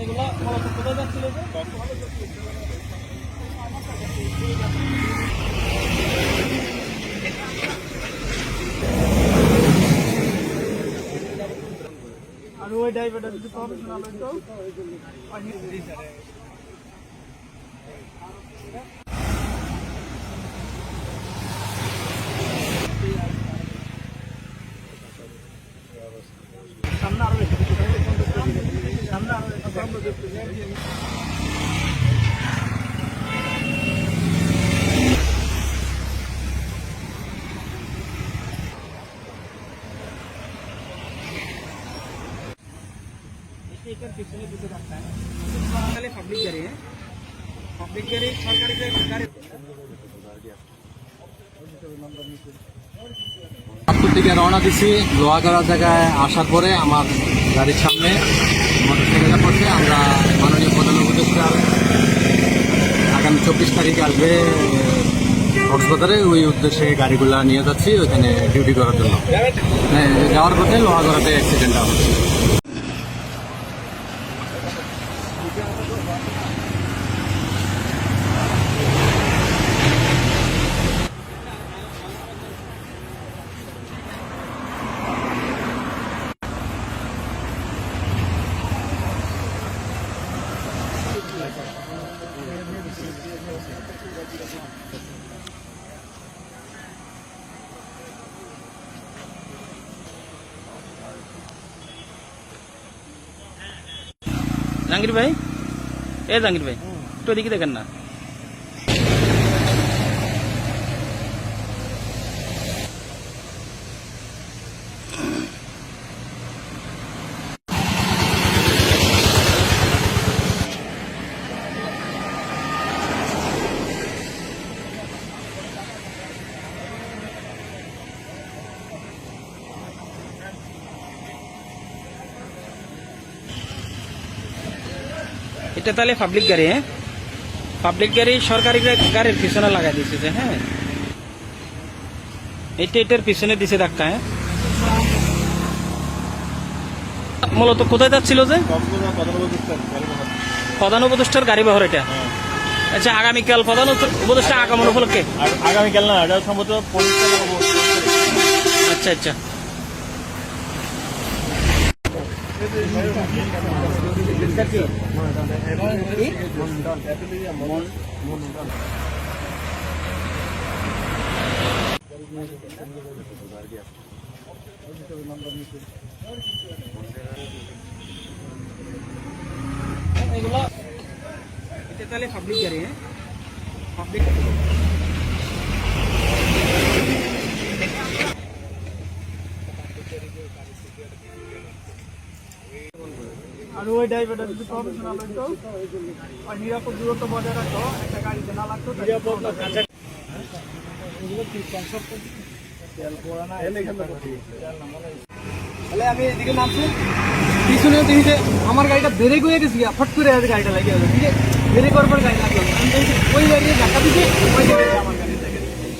এগুলা কোথায় যাচ্ছিল আর ওই ড্রাইভারটা যদি প্রফেশনাল হইতো সামনে আরও বেশি সামনে রওনা দিছি লোহাগড়া জায়গায় আসার পরে আমার গাড়ির সামনে। মোটরসাইকেলটা পড়ছে আমরা মাননীয় প্রধান উপদেষ্টা আগামী চব্বিশ তারিখ আসবে কক্সবাজারে। ওই উদ্দেশ্যে গাড়িগুলা নিয়ে যাচ্ছি ওখানে ডিউটি করার জন্য। হ্যাঁ যাওয়ার পথে লোহাগড়াতে অ্যাক্সিডেন্টটা হচ্ছে। জাহাঙ্গীর ভাই? এ জাহাঙ্গীর ভাই একটু এদিকে দেখেন না। এটা তাহলে পাবলিক গাড়ি হ্যাঁ? পাবলিক গাড়ি সরকারি গাড়ির পিছনে লাগাই দিয়েছে যে, হ্যাঁ? এটা এটার পিছনে দিছে ধাক্কা হ্যাঁ? মূলত কোথায় যাচ্ছিল যে? প্রধান উপদেষ্টার গাড়ি বহর এটা? আচ্ছা আগামীকাল প্রধান উপদেষ্টা আগমন উপলক্ষে? আগামীকাল না এটা সম্ভবত। আচ্ছা আচ্ছা। এগুলো এটা তাহলে পাবলিক গাড়ি হ্যাঁ আর ওই ড্রাইভারটা যদি প্রফেশনাল হইতো আর নিরাপদ দূরত্ব বজায় রাখতো একটা গাড়িতে না লাগতো নিরাপদ তাহলে আমি এদিকে নামছি। পিছনে দেখি যে আমার গাড়িটা ব্রেক হয়ে গেছে গিয়া, ফট করে গাড়িটা লাগিয়ে গেল ঠিক আছে ব্রেক করার পর গাড়ি লাগল আমি ওই গাড়ি ধাক্কা দিচ্ছে ওই গাড়িটা আমার